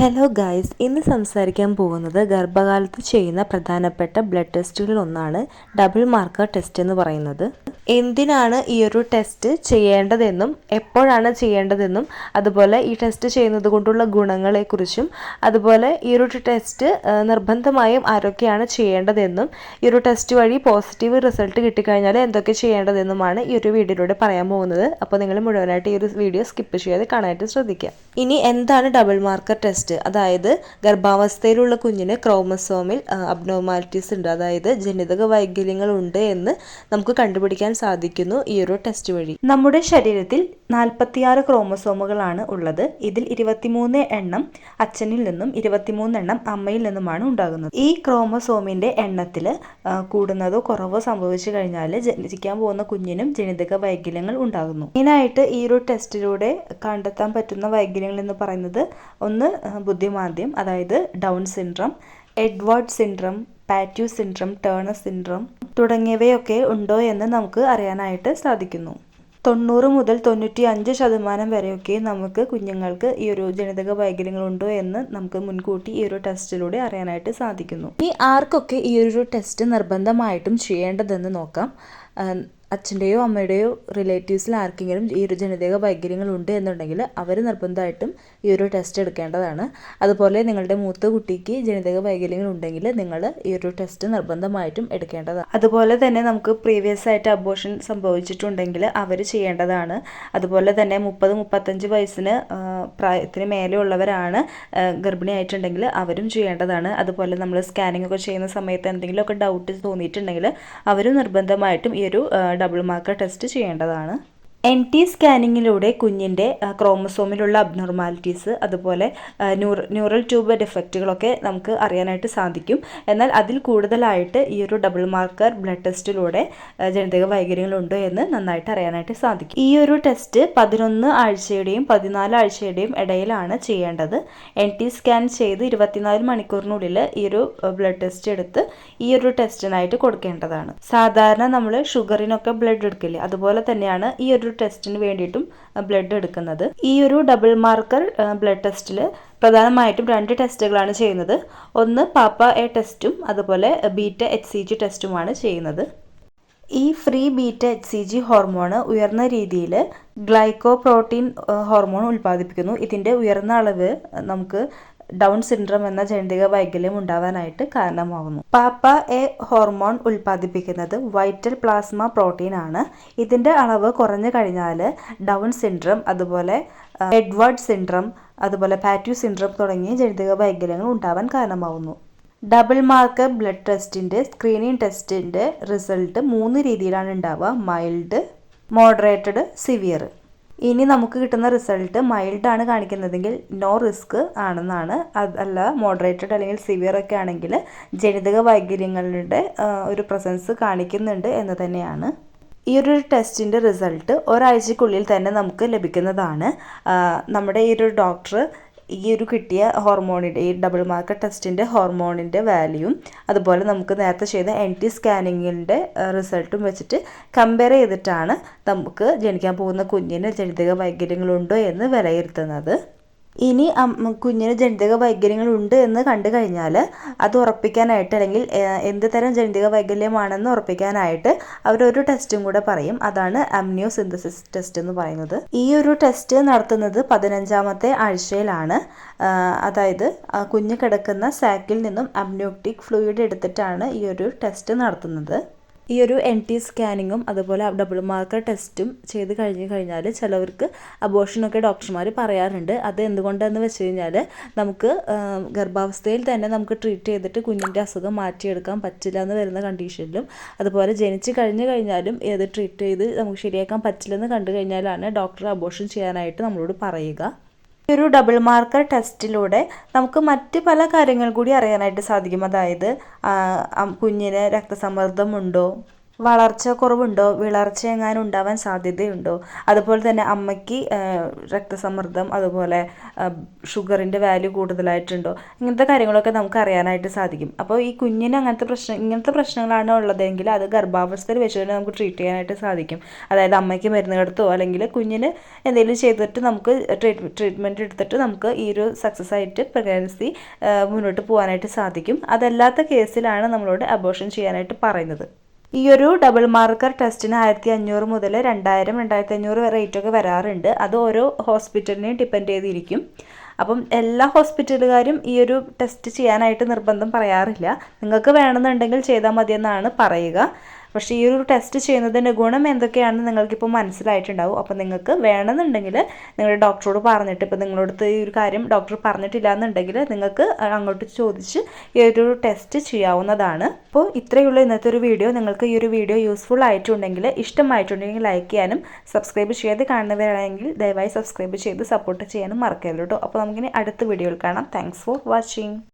Hello guys ഇന്ന് സംസാരിക്കാൻ പോകുന്നത് ഗർഭകാലത്ത് ചെയ്യുന്ന പ്രധാനപ്പെട്ട ബ്ലഡ് ടെസ്റ്റുകളിൽ ഒന്നാണ് ഡബിൾ മാർക്കർ ടെസ്റ്റ് എന്ന് പറയുന്നത്. എന്തിനാണ് ഈ ഒരു ടെസ്റ്റ് ചെയ്യേണ്ടതെന്നും എപ്പോഴാണ് ചെയ്യേണ്ടതെന്നും അതുപോലെ ഈ ടെസ്റ്റ് ചെയ്യുന്നത് കൊണ്ടുള്ള ഗുണങ്ങളെക്കുറിച്ചും അതുപോലെ ഈ ഒരു ടെസ്റ്റ് നിർബന്ധമായും ആരൊക്കെയാണ് ചെയ്യേണ്ടതെന്നും ഈ ഒരു ടെസ്റ്റ് വഴി പോസിറ്റീവ് റിസൾട്ട് കിട്ടിക്കഴിഞ്ഞാൽ എന്തൊക്കെ ചെയ്യേണ്ടതെന്നുമാണ് ഈ ഒരു വീഡിയോയിലൂടെ പറയാൻ പോകുന്നത്. അപ്പോൾ നിങ്ങൾ മുഴുവനായിട്ട് ഈ ഒരു വീഡിയോ സ്കിപ്പ് ചെയ്യാതെ കാണാനായിട്ട് ശ്രദ്ധിക്കുക. ഇനി എന്താണ് ഡബിൾ മാർക്കർ ടെസ്റ്റ് അതായത് ഗർഭാവസ്ഥയിലുള്ള കുഞ്ഞിന് ക്രോമസോമിൽ അബ്നോമാലിറ്റീസ് ഉണ്ട്. അതായത് ജനിതക വൈകല്യങ്ങൾ ഉണ്ട് എന്ന് നമുക്ക് കണ്ടുപിടിക്കാൻ സാധിക്കുന്നു ഈ ഒരു ടെസ്റ്റ് വഴി. നമ്മുടെ ശരീരത്തിൽ നാൽപ്പത്തിയാറ് ക്രോമസോമുകളാണ് ഉള്ളത്. ഇതിൽ ഇരുപത്തിമൂന്ന് എണ്ണം അച്ഛനിൽ നിന്നും ഇരുപത്തിമൂന്ന് എണ്ണം അമ്മയിൽ നിന്നുമാണ് ഉണ്ടാകുന്നത്. ഈ ക്രോമസോമിന്റെ എണ്ണത്തിൽ കൂടുന്നതോ കുറവോ സംഭവിച്ചു കഴിഞ്ഞാൽ ജനിക്കാൻ പോകുന്ന കുഞ്ഞിനും ജനിതക വൈകല്യങ്ങൾ ഉണ്ടാകുന്നു. മെയിനായിട്ട് ഈ ഒരു ടെസ്റ്റിലൂടെ കണ്ടെത്താൻ പറ്റുന്ന വൈകല്യങ്ങൾ എന്ന് പറയുന്നത് ഒന്ന് ബുദ്ധിമാന്ദ്യം അതായത് Down syndrome Edward syndrome Patau syndrome Turner syndrome തുടങ്ങിയവയൊക്കെ ഉണ്ടോ എന്ന് നമുക്ക് അറിയാനായിട്ട് സാധിക്കുന്നു. തൊണ്ണൂറ് മുതൽ തൊണ്ണൂറ്റി അഞ്ച് ശതമാനം വരെയൊക്കെ നമുക്ക് കുഞ്ഞുങ്ങൾക്ക് ഈ ഒരു ജനിതക വൈകല്യങ്ങൾ ഉണ്ടോ എന്ന് നമുക്ക് മുൻകൂട്ടി ഈ ഒരു ടെസ്റ്റിലൂടെ അറിയാനായിട്ട് സാധിക്കുന്നു. ഈ ആർക്കൊക്കെ ഈ ഒരു ടെസ്റ്റ് നിർബന്ധമായിട്ടും ചെയ്യേണ്ടതെന്ന് നോക്കാം. അച്ഛന്റെയോ അമ്മയുടെയോ റിലേറ്റീവ്സിൽ ആർക്കെങ്കിലും ഈ ഒരു ജനിതക വൈകല്യങ്ങൾ ഉണ്ട് എന്നുണ്ടെങ്കിൽ അവർ നിർബന്ധമായിട്ടും ഈ ഒരു ടെസ്റ്റ് എടുക്കേണ്ടതാണ്. അതുപോലെ നിങ്ങളുടെ മൂത്ത കുട്ടിക്ക് ജനിതക വൈകല്യങ്ങൾ ഉണ്ടെങ്കിൽ നിങ്ങൾ ഈ ഒരു ടെസ്റ്റ് നിർബന്ധമായിട്ടും എടുക്കേണ്ടതാണ്. അതുപോലെ തന്നെ നമുക്ക് പ്രീവിയസ് ആയിട്ട് അബോഷൻ സംഭവിച്ചിട്ടുണ്ടെങ്കിൽ അവർ ചെയ്യേണ്ടതാണ്. അതുപോലെ തന്നെ മുപ്പത് മുപ്പത്തഞ്ച് വയസ്സിന് പ്രായത്തിന് മേലെ ഉള്ളവരാണ് ഗർഭിണിയായിട്ടുണ്ടെങ്കിൽ അവരും ചെയ്യേണ്ടതാണ്. അതുപോലെ നമ്മൾ സ്കാനിംഗ് ഒക്കെ ചെയ്യുന്ന സമയത്ത് എന്തെങ്കിലുമൊക്കെ ഡൗട്ട് തോന്നിയിട്ടുണ്ടെങ്കിൽ അവരും നിർബന്ധമായിട്ടും ഈ ഒരു ഡബിൾ മാർക്കർ ടെസ്റ്റ് ചെയ്യേണ്ടതാണ്. എൻ ടി സ്കാനിങ്ങിലൂടെ കുഞ്ഞിന്റെ ക്രോമസോമിലുള്ള അബ്നോർമാലിറ്റീസ് അതുപോലെ ന്യൂറ ന്യൂറൽ ട്യൂബ് ഡിഫക്റ്റുകളൊക്കെ നമുക്ക് അറിയാനായിട്ട് സാധിക്കും. എന്നാൽ അതിൽ കൂടുതലായിട്ട് ഈ ഒരു ഡബിൾ മാർക്കർ ബ്ലഡ് ടെസ്റ്റിലൂടെ ജനിതക വൈകല്യങ്ങളുണ്ടോ എന്ന് നന്നായിട്ട് അറിയാനായിട്ട് സാധിക്കും. ഈ ഒരു ടെസ്റ്റ് പതിനൊന്ന് ആഴ്ചയുടെയും പതിനാല് ആഴ്ചയുടെയും ഇടയിലാണ് ചെയ്യേണ്ടത്. എൻ ടി സ്കാൻ ചെയ്ത് ഇരുപത്തിനാല് മണിക്കൂറിനുള്ളിൽ ഈ ഒരു ബ്ലഡ് ടെസ്റ്റ് എടുത്ത് ഈ ഒരു ടെസ്റ്റിനായിട്ട് കൊടുക്കേണ്ടതാണ്. സാധാരണ നമ്മൾ ഷുഗറിനൊക്കെ ബ്ലഡ് എടുക്കില്ലേ? അതുപോലെ തന്നെയാണ് ഈ ഒരു ടെസ്റ്റിന് വേണ്ടിയിട്ടും ബ്ലഡ് എടുക്കുന്നത്. ഈ ഒരു ഡബിൾ മാർക്കർ ബ്ലഡ് ടെസ്റ്റിൽ പ്രധാനമായിട്ടും രണ്ട് ടെസ്റ്റുകളാണ് ചെയ്യുന്നത്. ഒന്ന് പാപ്പ എ ടെസ്റ്റും അതുപോലെ ബീറ്റ എച്ച് സി ജി ടെസ്റ്റുമാണ് ചെയ്യുന്നത്. ഈ free beta H C G hormone ഉയർന്ന രീതിയിൽ ഗ്ലൈക്കോ പ്രോട്ടീൻ ഹോർമോൺ ഉൽപ്പാദിപ്പിക്കുന്നു. ഇതിന്റെ ഉയർന്ന അളവ് നമുക്ക് ഡൗൺ സിൻഡ്രം എന്ന ജനിതക വൈകല്യം ഉണ്ടാവാനായിട്ട് കാരണമാകുന്നു. പാപ്പ എ ഹോർമോൺ ഉൽപ്പാദിപ്പിക്കുന്നത് വൈറ്റൽ പ്ലാസ്മ പ്രോട്ടീൻ ആണ്. ഇതിന്റെ അളവ് കുറഞ്ഞു കഴിഞ്ഞാൽ ഡൗൺ സിൻഡ്രം അതുപോലെ എഡ്വേർഡ് സിൻഡ്രം അതുപോലെ പാറ്റ്യൂ സിൻഡ്രം തുടങ്ങിയ ജനിതക വൈകല്യങ്ങൾ ഉണ്ടാവാൻ കാരണമാകുന്നു ഡബിൾ മാർക്ക് ബ്ലഡ് ടെസ്റ്റിന്റെ സ്ക്രീനിങ് ടെസ്റ്റിന്റെ റിസൾട്ട് മൂന്ന് രീതിയിലാണ് ഉണ്ടാവുക. Mild moderated severe. ഇനി നമുക്ക് കിട്ടുന്ന റിസൾട്ട് മൈൽഡ് ആണ് കാണിക്കുന്നതെങ്കിൽ നോ റിസ്ക് ആണെന്നാണ്. അതല്ല മോഡറേറ്റഡ് അല്ലെങ്കിൽ സിവിയർ ഒക്കെ ആണെങ്കിൽ ജനിതക വൈകല്യങ്ങളുടെ ഒരു പ്രസൻസ് കാണിക്കുന്നുണ്ട് എന്ന് തന്നെയാണ്. ഈ ഒരു ടെസ്റ്റിന്റെ റിസൾട്ട് ഒരാഴ്ചക്കുള്ളിൽ തന്നെ നമുക്ക് ലഭിക്കുന്നതാണ്. നമ്മുടെ ഈ ഒരു ഡോക്ടർ ഈ ഒരു കിട്ടിയ ഹോർമോണിന്റെ ഈ ഡബിൾ മാർക്ക് ടെസ്റ്റിന്റെ ഹോർമോണിന്റെ വാല്യൂം അതുപോലെ നമുക്ക് നേരത്തെ ചെയ്ത എൻ ടി സ്കാനിങ്ങിന്റെ റിസൾട്ടും വെച്ചിട്ട് കമ്പയർ ചെയ്തിട്ടാണ് നമുക്ക് ജനിക്കാൻ പോകുന്ന കുഞ്ഞിന് ജനിതക വൈകല്യങ്ങളുണ്ടോ എന്ന് വിലയിരുത്തുന്നത്. ഇനി കുഞ്ഞിന് ജനിതക വൈകല്യങ്ങൾ ഉണ്ട് എന്ന് കണ്ടു കഴിഞ്ഞാൽ അത് ഉറപ്പിക്കാനായിട്ട് അല്ലെങ്കിൽ എന്ത് തരം ജനിതക വൈകല്യമാണെന്ന് ഉറപ്പിക്കാനായിട്ട് അവരൊരു ടെസ്റ്റും കൂടെ പറയും. അതാണ് അമ്നിയോ സിന്തസിസ് ടെസ്റ്റ് എന്ന് പറയുന്നത്. ഈ ഒരു ടെസ്റ്റ് നടത്തുന്നത് പതിനഞ്ചാമത്തെ ആഴ്ചയിലാണ്. അതായത് കുഞ്ഞ് കിടക്കുന്ന സാക്കിൽ നിന്നും അമ്നിയോട്ടിക് ഫ്ലൂയിഡ് എടുത്തിട്ടാണ് ഈ ഒരു ടെസ്റ്റ് നടത്തുന്നത്. ഈ ഒരു എൻ ടി സ്കാനിങ്ങും അതുപോലെ ഡബിൾ മാർക്കർ ടെസ്റ്റും ചെയ്ത് കഴിഞ്ഞ് കഴിഞ്ഞാൽ ചിലവർക്ക് അബോഷനൊക്കെ ഡോക്ടർമാർ പറയാറുണ്ട്. അത് എന്തുകൊണ്ടാണെന്ന് വെച്ച് കഴിഞ്ഞാൽ നമുക്ക് ഗർഭാവസ്ഥയിൽ തന്നെ നമുക്ക് ട്രീറ്റ് ചെയ്തിട്ട് കുഞ്ഞിന്റെ അസുഖം മാറ്റിയെടുക്കാൻ പറ്റില്ല എന്ന് വരുന്ന കണ്ടീഷനിലും അതുപോലെ ജനിച്ച് കഴിഞ്ഞ് കഴിഞ്ഞാലും ഏത് ട്രീറ്റ് ചെയ്ത് നമുക്ക് ശരിയാക്കാൻ പറ്റില്ലെന്ന് കണ്ടു കഴിഞ്ഞാലാണ് ഡോക്ടർ അബോഷൻ ചെയ്യാനായിട്ട് നമ്മളോട് പറയുക. ഒരു ഡബിൾ മാർക്കർ ടെസ്റ്റിലൂടെ നമുക്ക് മറ്റ് പല കാര്യങ്ങൾ കൂടി അറിയാനായിട്ട് സാധിക്കും. അതായത് കുഞ്ഞിന് രക്തസമ്മർദ്ദം ഉണ്ടോ? വളർച്ച കുറവുണ്ടോ വിളർച്ച എങ്ങാനും ഉണ്ടാവാൻ സാധ്യതയുണ്ടോ? അതുപോലെ തന്നെ അമ്മയ്ക്ക് രക്തസമ്മർദ്ദം അതുപോലെ ഷുഗറിന്റെ വാല്യൂ കൂടുതലായിട്ടുണ്ടോ? ഇങ്ങനത്തെ കാര്യങ്ങളൊക്കെ നമുക്ക് അറിയാനായിട്ട് സാധിക്കും. അപ്പോൾ ഈ കുഞ്ഞിന് അങ്ങനത്തെ പ്രശ്നം ഇങ്ങനത്തെ പ്രശ്നങ്ങളാണ് ഉള്ളതെങ്കിൽ അത് ഗർഭാവസ്ഥയിൽ വെച്ച് തന്നെ നമുക്ക് ട്രീറ്റ് ചെയ്യാനായിട്ട് സാധിക്കും. അതായത് അമ്മയ്ക്ക് മരുന്ന് കെടുത്തോ അല്ലെങ്കിൽ കുഞ്ഞിന് എന്തെങ്കിലും ചെയ്തിട്ട് നമുക്ക് ട്രീറ്റ് ട്രീറ്റ്മെന്റ് എടുത്തിട്ട് നമുക്ക് ഈ ഒരു സക്സസ് ആയിട്ട് പ്രഗ്നൻസി മുന്നോട്ട് പോകാനായിട്ട് സാധിക്കും. അതല്ലാത്ത കേസിലാണ് നമ്മളോട് അബോഷൻ ചെയ്യാനായിട്ട് പറയുന്നത്. ഈ ഒരു ഡബിൾ മാർക്കർ ടെസ്റ്റിന് ആയിരത്തി അഞ്ഞൂറ് മുതൽ രണ്ടായിരം രണ്ടായിരത്തി അഞ്ഞൂറ് റേറ്റൊക്കെ വരാറുണ്ട്. അത് ഓരോ ഹോസ്പിറ്റലിനെയും ഡിപ്പെൻഡ് ചെയ്തിരിക്കും. അപ്പം എല്ലാ ഹോസ്പിറ്റലുകാരും ഈ ഒരു ടെസ്റ്റ് ചെയ്യാനായിട്ട് നിർബന്ധം പറയാറില്ല. നിങ്ങൾക്ക് വേണമെന്നുണ്ടെങ്കിൽ ചെയ്താൽ മതിയെന്നാണ് പറയുക. പക്ഷേ ഈ ഒരു ടെസ്റ്റ് ചെയ്യുന്നതിന്റെ ഗുണം എന്തൊക്കെയാണെന്ന് നിങ്ങൾക്കിപ്പോൾ മനസ്സിലായിട്ടുണ്ടാവും. അപ്പോൾ നിങ്ങൾക്ക് വേണമെന്നുണ്ടെങ്കിൽ നിങ്ങളുടെ ഡോക്ടറോട് പറഞ്ഞിട്ട് ഇപ്പോൾ നിങ്ങളടുത്ത് ഈ ഒരു കാര്യം ഡോക്ടർ പറഞ്ഞിട്ടില്ല എന്നുണ്ടെങ്കിൽ നിങ്ങൾക്ക് അങ്ങോട്ട് ചോദിച്ച് ഈ ഒരു ടെസ്റ്റ് ചെയ്യാവുന്നതാണ്. അപ്പോൾ ഇത്രയുള്ള ഇന്നത്തെ ഒരു വീഡിയോ. നിങ്ങൾക്ക് ഈ ഒരു വീഡിയോ യൂസ്ഫുൾ ആയിട്ടുണ്ടെങ്കിൽ ഇഷ്ടമായിട്ടുണ്ടെങ്കിൽ ലൈക്ക് ചെയ്യാനും സബ്സ്ക്രൈബ് ചെയ്ത് കാണുന്നവരാണെങ്കിൽ ദയവായി സബ്സ്ക്രൈബ് ചെയ്ത് സപ്പോർട്ട് ചെയ്യാനും മറക്കരുത് കേട്ടോ. അപ്പോൾ നമുക്കിനി അടുത്ത വീഡിയോയിൽ കാണാം. Thanks for watching